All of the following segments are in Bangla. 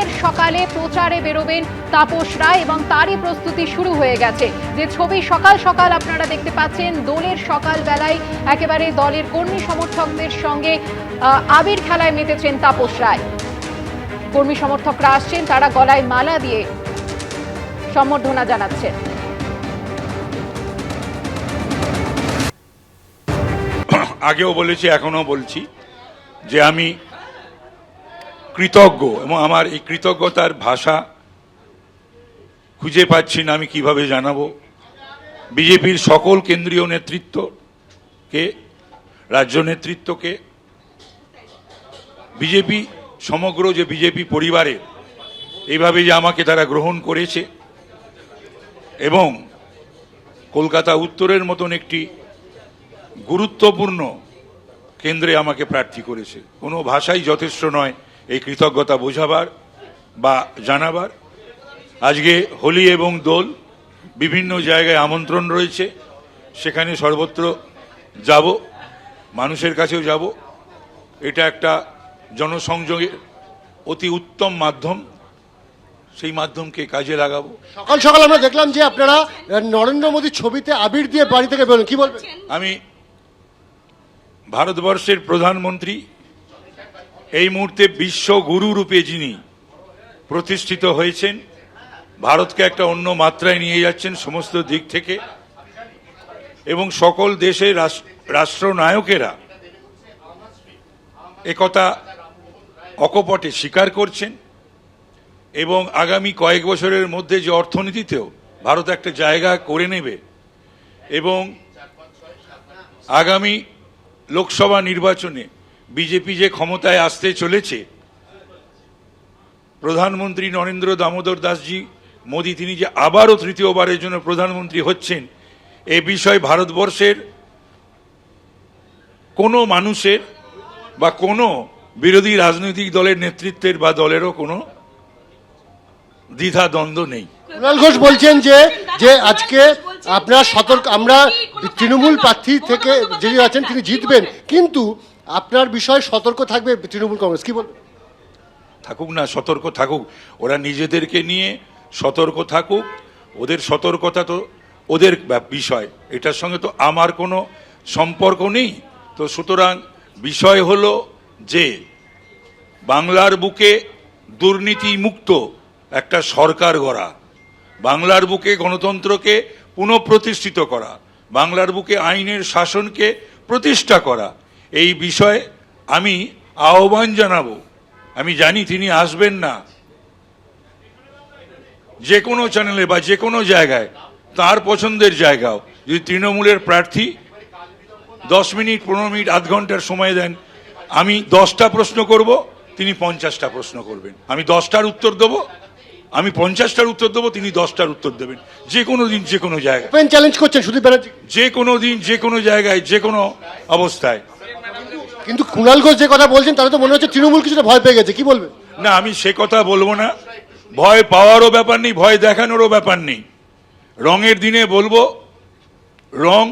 দোলের সকালে প্রচারে বেরোবেন তাপস রায় এবং তারই প্রস্তুতি শুরু হয়ে গেছে। যে ছবি সকাল সকাল আপনারা দেখতে পাচ্ছেন, দোলের সকাল বেলায় একেবারে দলের কর্মী সমর্থকদের সঙ্গে আবির খেলায় মেতেছেন তাপস রায়। কর্মী সমর্থকরা আসছেন, তারা গলায় মালা দিয়ে সম্বর্ধনা জানাচ্ছেন। আগেও বলেছি এখনও বলছি যে আমি কৃতজ্ঞ এবং আমার এই কৃতজ্ঞতার ভাষা খুঁজে পাচ্ছি না, আমি কীভাবে জানাব? বিজেপির সকল কেন্দ্রীয় নেতৃত্বকে, রাজ্য নেতৃত্বকে, বিজেপি, সমগ্র যে বিজেপি পরিবারে এইভাবে যে আমাকে তারা গ্রহণ করেছে এবং কলকাতা উত্তরের মতন একটি গুরুত্বপূর্ণ কেন্দ্রে আমাকে প্রার্থী করেছে। কোনো ভাষাই যথেষ্ট নয়। এই কৃতজ্ঞতা বোঝাবার বা জানাবার। আজকে হোলি এবং দোল বিভিন্ন জায়গায় আমন্ত্রণ রয়েছে। সেখানে সর্বত্র যাব মানুষের কাছেও যাব। এটা একটা জনসংযোগের অতি উত্তম মাধ্যম। সেই মাধ্যমকে কাজে লাগাবো। সকাল সকাল আমরা দেখলাম যে আপনারা নরেন্দ্র মোদীর ছবিতে আবির দিয়ে বাড়ি থেকে বেরোন কি বলবেন? আমি ভারতবর্ষের প্রধানমন্ত্রী এই মুহূর্তে বিশ্ব গুরু রূপে যিনি প্রতিষ্ঠিত হয়েছেন, ভারতকে একটা অন্য মাত্রায় নিয়ে যাচ্ছেন সমস্ত দিক থেকে। এবং সকল রাস- রাষ্ট্রনায়কেরা একথা অকপটে স্বীকার করছেন। এবং আগামী কয়েক বছরের মধ্যে যে অর্থনীতিতেও ভারত একটা জায়গা করে নেবে এবং আগামী লোকসভা নির্বাচনে বিজেপি যে ক্ষমতায় আসতে চলেছে প্রধানমন্ত্রী নরেন্দ্র দামোদর দাসজি মোদী তিনি যে আবারও তৃতীয়বারের জন্য প্রধানমন্ত্রী হচ্ছেন এ বিষয়ে ভারতবর্ষের কোনো মানুষের বা কোনো বিরোধী রাজনৈতিক দলের নেতৃত্বের বা দলেরও কোনো দ্বিধা দ্বন্দ্ব নেই। কুণাল ঘোষ বলছেন যে যে আজকে আপনার সতর্ক আমরা তৃণমূল প্রার্থী থেকে যিনি আছেন তিনি জিতবেন কিন্তু আপনার বিষয়ে সতর্ক থাকবে তৃণমূল কংগ্রেস, কি বলবেন? থাকুক না, সতর্ক থাকুক। ওরা নিজেদেরকে নিয়ে সতর্ক থাকুক। ওদের সতর্কতা তো ওদের বিষয়। এটার সঙ্গে তো আমার কোনো সম্পর্ক নেই। তো সুতরাং বিষয় হলো যে, বাংলার বুকে দুর্নীতি মুক্ত একটা সরকার গড়া, বাংলার বুকে গণতন্ত্রকে পুনঃপ্রতিষ্ঠিত করা, বাংলার বুকে আইনের শাসনকে প্রতিষ্ঠা করা এই বিষয়ে আমি আহ্বান জানাব। আমি জানি তিনি আসবেন না। যে কোনো চ্যানেলে বা যে কোনো জায়গায় তার পছন্দের জায়গাও। যদি তৃণমূলের প্রার্থী দশ মিনিট পনেরো মিনিট আধ ঘণ্টার সময় দেন আমি দশটা প্রশ্ন করব তিনি পঞ্চাশটা প্রশ্ন করবেন। আমি দশটার উত্তর দেবো আমি পঞ্চাশটার উত্তর দেবো তিনি দশটার উত্তর দেবেন। যে কোনো দিন যে কোনো জায়গায়। চ্যালেঞ্জ করছেন সুদীপ ব্যানার্জি। যে কোনো দিন যে কোনো জায়গায় যে কোনো অবস্থায়। কিন্তু কুণাল ঘোষ যে কথা বলছেন তাহলে তো মনে হচ্ছে তৃণমূল কিছুটা ভয় পেয়ে গেছে। কি বলবে? না আমি সে কথা বলব না। ভয় পাওয়ারও ব্যাপার নেই ভয় দেখানোরও ব্যাপার নেই। রঙের দিনে বলব রং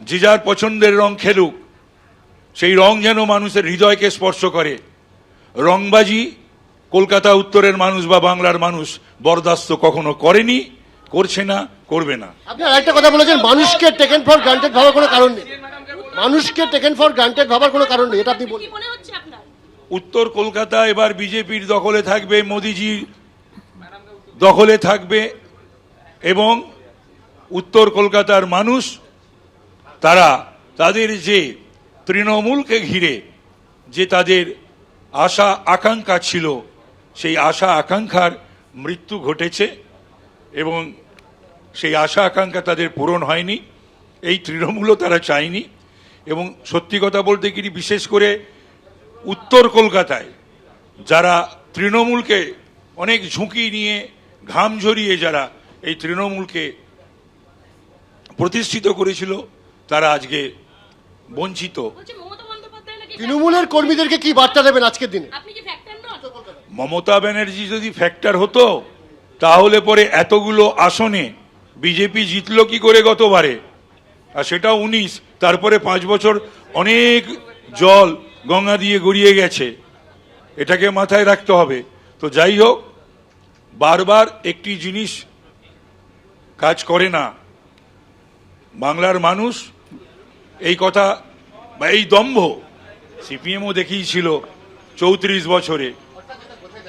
যে যার পছন্দের রং খেলুক সেই রং যেন মানুষের হৃদয়কে স্পর্শ করে। রংবাজি কলকাতা উত্তরের মানুষ বা বাংলার মানুষ বরদাস্ত কখনো করেনি করছে না করবে না। আপনি আরেকটা কথা বলেছেন মানুষকে টেকেন ফর গ্রান্টেড ভাবার কোনো কারণ নেই। মানুষকে টেকেন ফর গ্রান্টেড ভাবার কোনো কারণ নেই এটা আপনি বলুন। কি মনে হচ্ছে আপনার? উত্তর কলকাতা এবার বিজেপির দখলে থাকবে মোদিজি দখলে থাকবে এবং উত্তর কলকাতার মানুষ তারা তাদের যে তৃণমূলকে ঘিরে যে তাদের আশা আকাঙ্ক্ষা ছিল সেই আশা আকাঙ্ক্ষার মৃত্যু ঘটেছে এবং সেই আশা আকাঙ্ক্ষা তাদের পূরণ হয়নি এই তৃণমূলও তারা চায়নি। এবং সত্যি কথা বলতে কি বিশেষ করে উত্তর কলকাতায় যারা তৃণমূলকে অনেক ঝুঁকি নিয়ে ঘাম ঝরিয়ে যারা এই তৃণমূলকে প্রতিষ্ঠিত করেছিল তারা আজকে বঞ্চিত। বলছে মমতা বন্দ্যোপাধ্যায় নাকি তৃণমূলের কর্মীদেরকে কি বার্তা দেবেন আজকের দিনে? আপনি কি ফ্যাক্টর নন? মমতা ব্যানার্জি যদি ফ্যাক্টর হতো তাহলে পরে এতগুলো আসনে বিজেপি জিতল কি করে গতবারে? আর সেটা উনিশ তারপরে পাঁচ বছর অনেক জল গঙ্গা দিয়ে গড়িয়ে গেছে। এটাকে মাথায় রাখতে হবে। তো যাই হোক, বারবার একটি জিনিস কাজ করে না। বাংলার মানুষ এই কথা বা এই দম্ভ সিপিএমও দেখিয়েছিল চৌত্রিশ বছরে।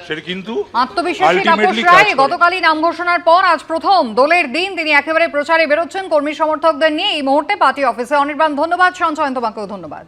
সেটা কিন্তু আত্মবিশ্বাসী তাপস রায় গতকালই নাম ঘোষণার পর আজ প্রথম দলের দিন তিনি একেবারে প্রচারে বেরোচ্ছেন। কর্মী সমর্থকদের নিয়ে এই মুহূর্তে পার্টি অফিসে। অনির্বাণ ধন্যবাদ। সঞ্চয়ন তোমাকেও ধন্যবাদ।